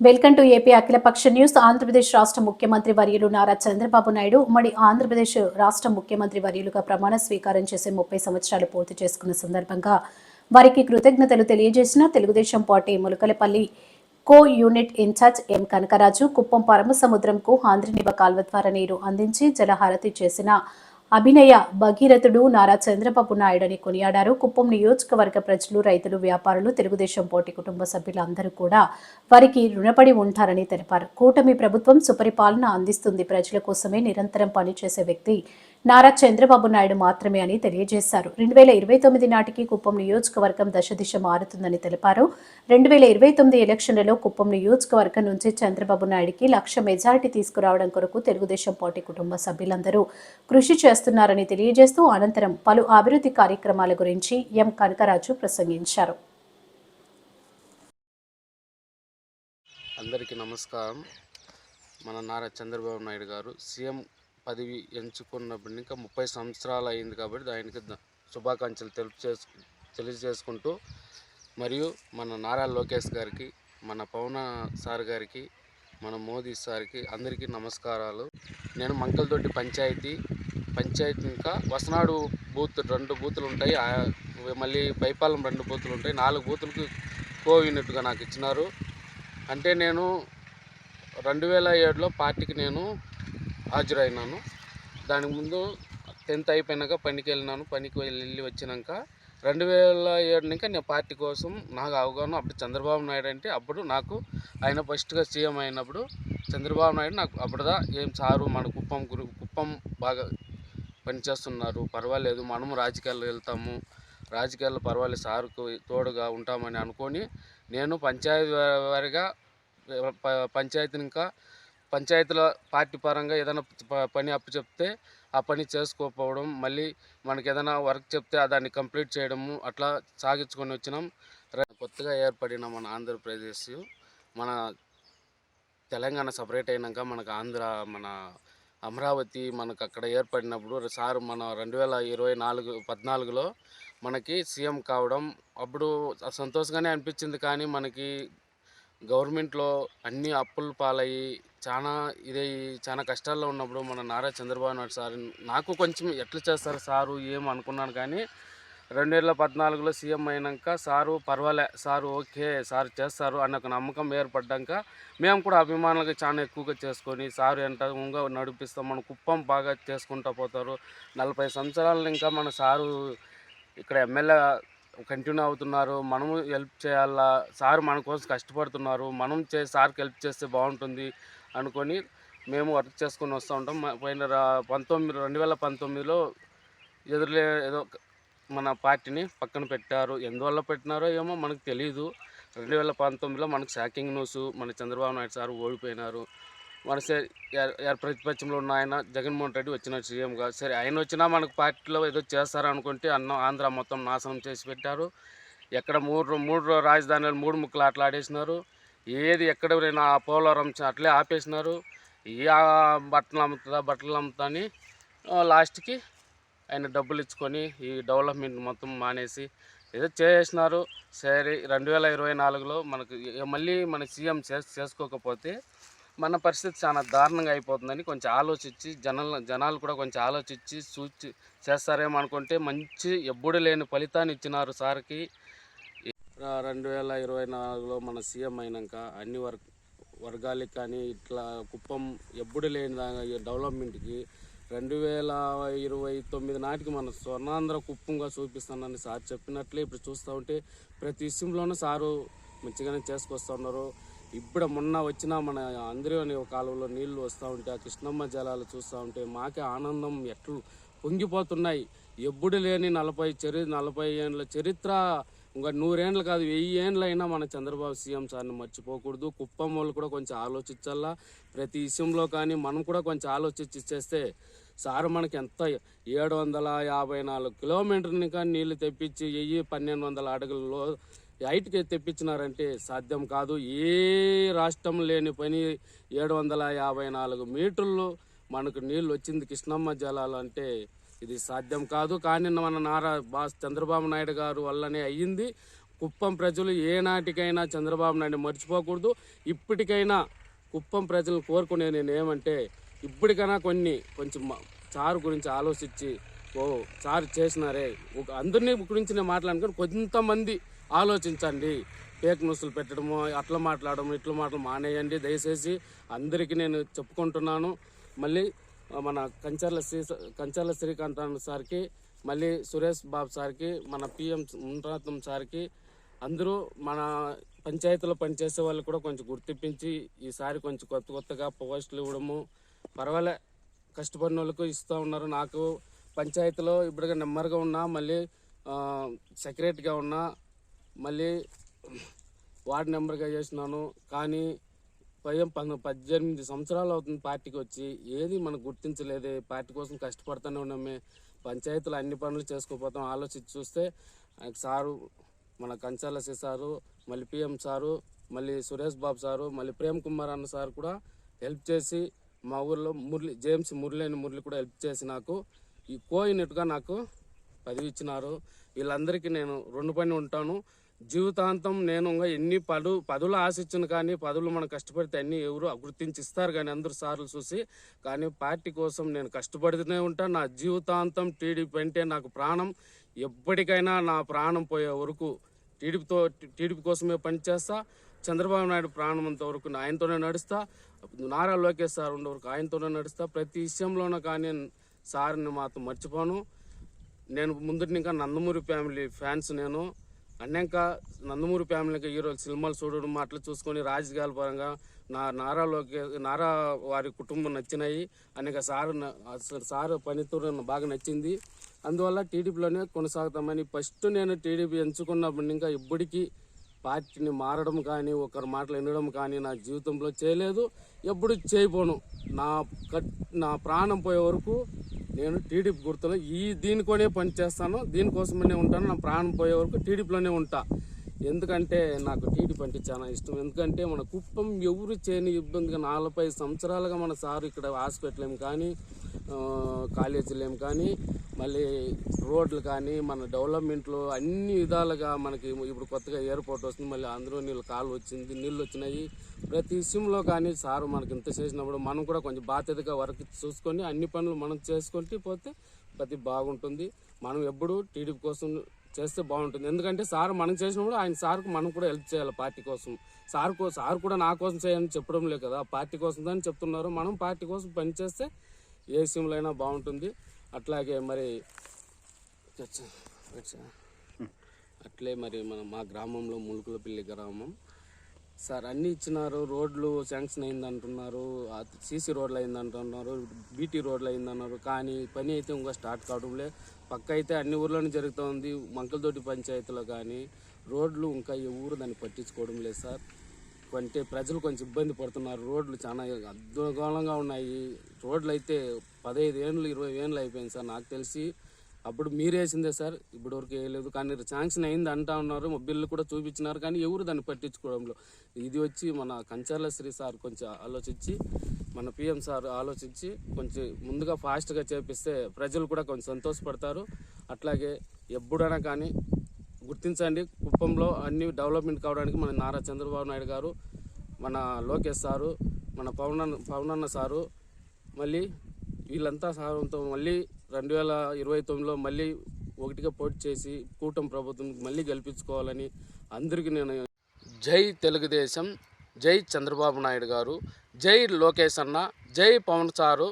Welcome to AP అఖిలపక్ష news. Andhra Pradesh రాష్ట్ర ముఖ్యమంత్రి వర్యులు నారా చంద్రబాబు నాయుడు ఉమ్మడి ఆంధ్రప్రదేశ్ రాష్ట్ర ముఖ్యమంత్రి వర్యులుగా ప్రమాణ స్వీకారం చేసే ముప్పై సంవత్సరాలు పూర్తి చేసుకున్న సందర్భంగా వారికి కృతజ్ఞతలు తెలియజేసిన Telugu Desam party Mulakalapalli co unit incharge M Kanakaraju Kuppam పరమసముద్రంకు ఆంధ్రనివ కాల్వ ద్వారా నీరు అందించి జలహారతి చేసిన అభినయ భగీరథుడు నారా చంద్రబాబు నాయుడని కొనియాడారు. కుప్పం నియోజకవర్గ ప్రజలు రైతులు వ్యాపారులు తెలుగుదేశం పోటీ కుటుంబ సభ్యులందరూ కూడా వారికి రుణపడి ఉంటారని తెలిపారు. కూటమి ప్రభుత్వం సుపరిపాలన అందిస్తుంది. ప్రజల కోసమే నిరంతరం పనిచేసే వ్యక్తి నారా చంద్రబాబు నాయుడు మాత్రమే అని తెలియజేశారు. రెండు వేల ఇరవై తొమ్మిది నాటికి కుప్పం నియోజకవర్గం దశ దిశ మారుతుందని తెలిపారు. రెండు వేల ఇరవై తొమ్మిది ఎలక్షన్లలో కుప్పం నియోజకవర్గం నుంచి చంద్రబాబు నాయుడికి లక్ష మెజారిటీ తీసుకురావడం కొరకు తెలుగుదేశం పార్టీ కుటుంబ సభ్యులందరూ కృషి చేస్తున్నారని తెలియజేస్తూ అనంతరం పలు అభివృద్ధి కార్యక్రమాల గురించి ఎం కనకరాజు ప్రసంగించారు. అందరికీ నమస్కారం. మన నారా చంద్రబాబు నాయుడు గారు సీఎం పదవి ఎంచుకున్నప్పుడు ఇంకా ముప్పై సంవత్సరాలు అయింది కాబట్టి ఆయనకి శుభాకాంక్షలు తెలుపు చేసు తెలియజేసుకుంటూ మరియు మన నారా లోకేష్ గారికి మన పవన సార్ గారికి మన మోదీ సార్కి అందరికీ నమస్కారాలు. నేను మంకలదొడ్డి పంచాయతీ పంచాయతీ ఇంకా వసనాడు బూత్ రెండు బూతులు ఉంటాయి. మళ్ళీ బైపాలెం రెండు బూతులు ఉంటాయి. నాలుగు బూతులకు కో యూనిట్గా నాకు ఇచ్చినారు. అంటే నేను రెండు వేల ఏడులో పార్టీకి నేను హాజరైనాను. దానికి ముందు టెన్త్ అయిపోయినాక పనికి వెళ్ళినాను. పనికి వెళ్ళి వచ్చినాక రెండు వేల ఏడు ఇంకా నేను పార్టీ కోసం నాకు అవగాహన అప్పుడు చంద్రబాబు నాయుడు అంటే అప్పుడు నాకు ఆయన ఫస్ట్గా సీఎం అయినప్పుడు చంద్రబాబు నాయుడు నాకు అప్పుడుదా ఏం సారు మన కుప్పం గురు కుప్పం బాగా పనిచేస్తున్నారు. పర్వాలేదు మనము రాజకీయాల్లో వెళ్తాము. రాజకీయాల్లో పర్వాలేదు సార్కు తోడుగా ఉంటామని అనుకొని నేను పంచాయతీ వారిగా పంచాయతీ పంచాయతీని ఇంకా పంచాయతీల పార్టీ పరంగా ఏదైనా ప- పని అప్పు చెప్తే ఆ పని చేసుకోకపోవడం మళ్ళీ మనకి ఏదైనా వర్క్ చెప్తే దాన్ని కంప్లీట్ చేయడము అట్లా సాగించుకొని వచ్చినాం. కొత్తగా ఏర్పడిన మన ఆంధ్రప్రదేశ్ మన తెలంగాణ సపరేట్ అయినాక మనకు ఆంధ్ర మన అమరావతి మనకు అక్కడ ఏర్పడినప్పుడు సార్ మన రెండు వేల ఇరవై నాలుగు పద్నాలుగులో మనకి సీఎం కావడం అప్పుడు సంతోషంగానే అనిపించింది కానీ మనకి గవర్నమెంట్లో అన్ని అప్పుల పాలయ్యి చాలా ఇది చాలా కష్టాల్లో ఉన్నప్పుడు మన నారా చంద్రబాబు నాయుడు సార్ నాకు కొంచెం ఎట్లా చేస్తారు సారు ఏం అనుకున్నాను కానీ రెండు వేల పద్నాలుగులో సీఎం అయినాక సారు పర్వాలే సారు ఓకే సార్ చేస్తారు అన్న ఒక నమ్మకం ఏర్పడ్డాక మేము కూడా అభిమానులుగా చాలా ఎక్కువగా చేసుకొని సారు ఎంత నడిపిస్తాం మన కుప్పం బాగా చేసుకుంటూ పోతారు. నలభై సంవత్సరాలు ఇంకా మన సారు ఇక్కడ ఎమ్మెల్యే కంటిన్యూ అవుతున్నారు. మనము హెల్ప్ చేయాలా? సార్ మన కోసం కష్టపడుతున్నారు. మనం చే సార్కి హెల్ప్ చేస్తే బాగుంటుంది అనుకొని మేము వర్క్ చేసుకొని వస్తూ ఉంటాం. పోయిన పంతొమ్మిది రెండు వేల పంతొమ్మిదిలో ఎదురులే ఏదో ఒక- మన పార్టీని పక్కన పెట్టారు. ఎందువల్ల పెట్టినారో ఏమో మనకు తెలియదు రెండు వేల పంతొమ్మిదిలో మనకు షాకింగ్ న్యూస్ మన చంద్రబాబు నాయుడు సార్ ఓడిపోయినారు. మన సే ప్రతిపక్షంలో ఉన్న ఆయన జగన్మోహన్ రెడ్డి వచ్చిన సీఎంగా. సరే ఆయన వచ్చినా మనకు పార్టీలో ఏదో చేస్తారనుకుంటే అన్నం ఆంధ్ర మొత్తం నాశనం చేసి పెట్టారు. ఎక్కడ మూడు మూడు రాజధానులు మూడు ముక్కలు అట్లా ఆడేసినారు. ఏది ఎక్కడ పోయినా ఆ పోలవరం అట్లే ఆపేసినారు. ఈ బట్టలు అమ్ముతుందా బట్టలు అమ్ముతా అని లాస్ట్కి ఆయన డబ్బులు ఇచ్చుకొని ఈ డెవలప్మెంట్ మొత్తం మానేసి ఏదో చేసినారు సరే రెండు వేల ఇరవై నాలుగులో మనకు మళ్ళీ మన సీఎం చేసుకోకపోతే మన పరిస్థితి చాలా దారుణంగా అయిపోతుందని కొంచెం ఆలోచించి జనాలు జనాలు కూడా కొంచెం ఆలోచించి సూచి చేస్తారేమో అనుకుంటే మంచి ఎప్పుడు లేని ఫలితాన్ని ఇచ్చినారు సార్కి. రెండు వేల ఇరవై నాలుగులో మన సీఎం అయినాక అన్ని వర్గ వర్గాలకి కానీ ఇట్లా కుప్పం ఎప్పుడు లేని డెవలప్మెంట్కి రెండు వేల ఇరవై తొమ్మిది నాటికి మన స్వర్ణాంధ్ర కుప్పంగా చూపిస్తానని సార్ చెప్పినట్లే ఇప్పుడు చూస్తూ ఉంటే ప్రతి విషయంలోనూ సారు మంచిగానే చేసుకొస్తున్నారు ఇప్పుడు మొన్న వచ్చిన మన అందరి కాలువలో నీళ్ళు వస్తూ ఉంటే ఆ కృష్ణమ్మ జలాలు చూస్తూ ఉంటే మాకే ఆనందం ఎట్లు పొంగిపోతున్నాయి. ఎప్పుడు లేని నలభై చరి నలభై ఏండ్ల చరిత్ర. ఇంకా నూరేండ్లు కాదు వెయ్యి ఏండ్లు అయినా మన చంద్రబాబు సీఎం సార్ని మర్చిపోకూడదు. కుప్పం వాళ్ళు కూడా కొంచెం ఆలోచించాలా? ప్రతి విషయంలో కానీ మనం కూడా కొంచెం ఆలోచించి చేస్తే సార్ మనకి ఎంత ఏడు వందల యాభై నాలుగు కిలోమీటర్ని కానీ నీళ్ళు తెప్పించి వెయ్యి పన్నెండు వందల అడుగుల్లో హైట్కి తెప్పించినారంటే సాధ్యం కాదు. ఏ రాష్ట్రం లేని పని ఏడు వందల యాభై నాలుగు మీటర్లు మనకు నీళ్ళు వచ్చింది కృష్ణమ్మ జలాలు అంటే ఇది సాధ్యం కాదు. కానీ మన నారా బాస్ చంద్రబాబు నాయుడు గారు వల్లనే అయ్యింది. కుప్పం ప్రజలు ఏనాటికైనా చంద్రబాబు నాయుడు మర్చిపోకూడదు. ఇప్పటికైనా కుప్పం ప్రజలను కోరుకునే నేను ఏమంటే ఇప్పటికైనా కొన్ని కొంచెం చారు గురించి ఆలోచించి ఓ చారు చేసినారే. ఒక అందరినీ గురించి నేను మాట్లాడుకుని కొంతమంది ఆలోచించండి. ఫేక్ న్యూస్లు పెట్టడము అట్లా మాట్లాడడం ఇట్లా మాటలు మానేయండి. దయచేసి అందరికీ నేను చెప్పుకుంటున్నాను. మళ్ళీ మన కంచర్ల శ్రీ కంచర్ల శ్రీకాంత్ సార్కి మళ్ళీ సురేష్ బాబు సార్కి మన పిఎం మునరత్నం సార్కి అందరూ మన పంచాయతీలో పనిచేసే వాళ్ళు కూడా కొంచెం గుర్తింపించి ఈసారి కొంచెం కొత్త కొత్తగా పోస్టులు ఇవ్వడము. పర్వాలే కష్టపడిన వాళ్ళకు ఇస్తూ ఉన్నారు. నాకు పంచాయతీలో ఇప్పుడుగా నెమ్మదిగా ఉన్నా మళ్ళీ సెక్రటరీగా ఉన్నా మళ్ళీ వార్డు నెంబర్గా చేసినాను. కానీ పైన పన్ను పద్దెనిమిది సంవత్సరాలు అవుతుంది పార్టీకి వచ్చి. ఏది మనం గుర్తించలేదే. పార్టీ కోసం కష్టపడుతూనే ఉన్నామే. పంచాయతీలో అన్ని పనులు చేసుకోపోతాం. ఆలోచించి చూస్తే సారు మన కంచాలసి సారు మళ్ళీ పిఎం సారు మళ్ళీ సురేష్ బాబు సారు మళ్ళీ ప్రేమ్ కుమార్ అన్న సార్ కూడా హెల్ప్ చేసి మా ఊర్లో మురళి జేమ్స్ మురళి అని మురళి కూడా హెల్ప్ చేసి నాకు ఈ కోయినట్టుగా నాకు పదవి ఇచ్చినారు. వీళ్ళందరికీ నేను రెండు పని ఉంటాను. జీవితాంతం నేను ఇంకా ఎన్ని పదు పదులు ఆశించిన కానీ పదులు మనం కష్టపడితే అన్ని ఎవరు గుర్తించి ఇస్తారు కానీ అందరు సార్లు చూసి కానీ పార్టీ కోసం నేను కష్టపడుతూనే ఉంటాను నా జీవితాంతం టీడీపీ అంటే నాకు ప్రాణం. ఎప్పటికైనా నా ప్రాణం పోయే వరకు టీడీపీతో టీడీపీ కోసమే పనిచేస్తా. చంద్రబాబు నాయుడు ప్రాణమంత వరకు ఆయనతోనే నడుస్తా. నారా లోకేష్ సార్ ఉండే వరకు ఆయనతోనే నడుస్తా. ప్రతి విషయంలోనూ కానీ సార్ని మాత్రం మర్చిపోను. నేను ముందు ఇంకా నందమూరి ఫ్యామిలీ ఫ్యాన్స్ నేను. అన్నాక నందమూరి ఫ్యామిలీకి ఈరోజు సినిమాలు చూడడం అట్లా చూసుకొని రాజకీయాల పరంగా నా నారా లోకే నారా వారి కుటుంబం నచ్చినాయి. అనేక సార్ సార్ పనితీరు నాకు బాగా నచ్చింది. అందువల్ల టీడీపీలోనే కొనసాగుతామని ఫస్ట్ నేను టీడీపీ ఎంచుకున్నప్పుడు ఇంకా ఇప్పటికీ పార్టీని మారడం కానీ ఒకరి మాటలు వినడం కానీ నా జీవితంలో చేయలేదు. ఎప్పుడు చేయబోను. నా కట్ నా ప్రాణం పోయే వరకు నేను టీడీపీ గుర్తులో ఈ దీనికోనే పని చేస్తాను దీనికోసమనే ఉంటాను నా ప్రాణం పోయే వరకు టీడీపీలోనే ఉంటా. ఎందుకంటే నాకు టీడీపీ అంటే చాలా ఇష్టం. ఎందుకంటే మన కుప్పం ఎవరు చేయని ఇబ్బందిగా నలభై సంవత్సరాలుగా మన సారు ఇక్కడ హాస్పిటల్ ఏం కానీ కాలేజీలు ఏం కానీ మళ్ళీ రోడ్లు కానీ మన డెవలప్మెంట్లో అన్ని విధాలుగా మనకి ఇప్పుడు కొత్తగా ఎయిర్పోర్ట్ వస్తుంది మళ్ళీ అందులో నీళ్ళు కాలు వచ్చింది నీళ్ళు వచ్చినాయి ప్రతి విషయంలో కానీ సారు మనకి ఇంత చేసినప్పుడు మనం కూడా కొంచెం బాధ్యతగా వర్క్ చూసుకొని అన్ని పనులు మనం చేసుకుంటూ పోతే ప్రతి బాగుంటుంది. మనం ఎప్పుడు టీడీపీ కోసం చేస్తే బాగుంటుంది. ఎందుకంటే సార్ మనం చేసినప్పుడు ఆయన సార్కు మనం కూడా హెల్ప్ చేయాలి పార్టీ కోసం. సార్ సార్ కూడా నా కోసం చేయని చెప్పడం లేదు కదా. పార్టీ కోసం అని చెప్తున్నారు. మనం పార్టీ కోసం పనిచేస్తే ఏ విషయంలో అయినా బాగుంటుంది. అట్లాగే మరి. అట్లే మరి మన మా గ్రామంలో ములుకులపల్లి గ్రామం. సార్ అన్నీ ఇచ్చినారు. రోడ్లు శాంక్షన్ అయింది అంటున్నారు సీసీ రోడ్లు అయింది అంటున్నారు బీటీ రోడ్లు అయింది అన్నారు కానీ పని అయితే ఇంకా స్టార్ట్ కావడంలే పక్క అయితే అన్ని ఊర్లోనే జరుగుతుంది. మంకలతోటి పంచాయతీలో కానీ రోడ్లు ఇంకా ఈ ఊరు దాన్ని పట్టించుకోవడం లేదు సార్. అంటే ప్రజలు కొంచెం ఇబ్బంది పడుతున్నారు. రోడ్లు చాలా అద్భుతంగా ఉన్నాయి. రోడ్లు అయితే పదహైదు ఏళ్ళు ఇరవై ఏళ్ళు అయిపోయింది సార్. నాకు తెలిసి అప్పుడు మీరు వేసిందే సార్ ఇప్పటి వరకు వేయలేదు. కానీ శాంక్షన్ అయింది అంటా ఉన్నారు. మా బిల్లు కూడా చూపించినారు. కానీ ఎవరు దాన్ని పట్టించుకోవడంలో? ఇది వచ్చి మన కంచాల శ్రీ సార్ కొంచెం ఆలోచించి మన పిఎం సార్ ఆలోచించి కొంచెం ముందుగా ఫాస్ట్గా చేపిస్తే ప్రజలు కూడా కొంచెం సంతోషపడతారు. అట్లాగే ఎప్పుడైనా కానీ గుర్తించండి కుప్పంలో అన్ని డెవలప్మెంట్ కావడానికి మన నారా చంద్రబాబు నాయుడు గారు మన లోకేష్ సారు మన పవన్ పవనన్న సారు మళ్ళీ వీళ్ళంతా సారంతో మళ్ళీ రెండు వేల ఇరవై తొమ్మిదిలో మళ్ళీ ఒకటిగా పోటీ చేసి కూటమి ప్రభుత్వం మళ్ళీ గెలిపించుకోవాలని అందరికీ నేను జై తెలుగుదేశం జై చంద్రబాబు నాయుడు గారు జై లోకేష్ అన్న జై పవన్ సారు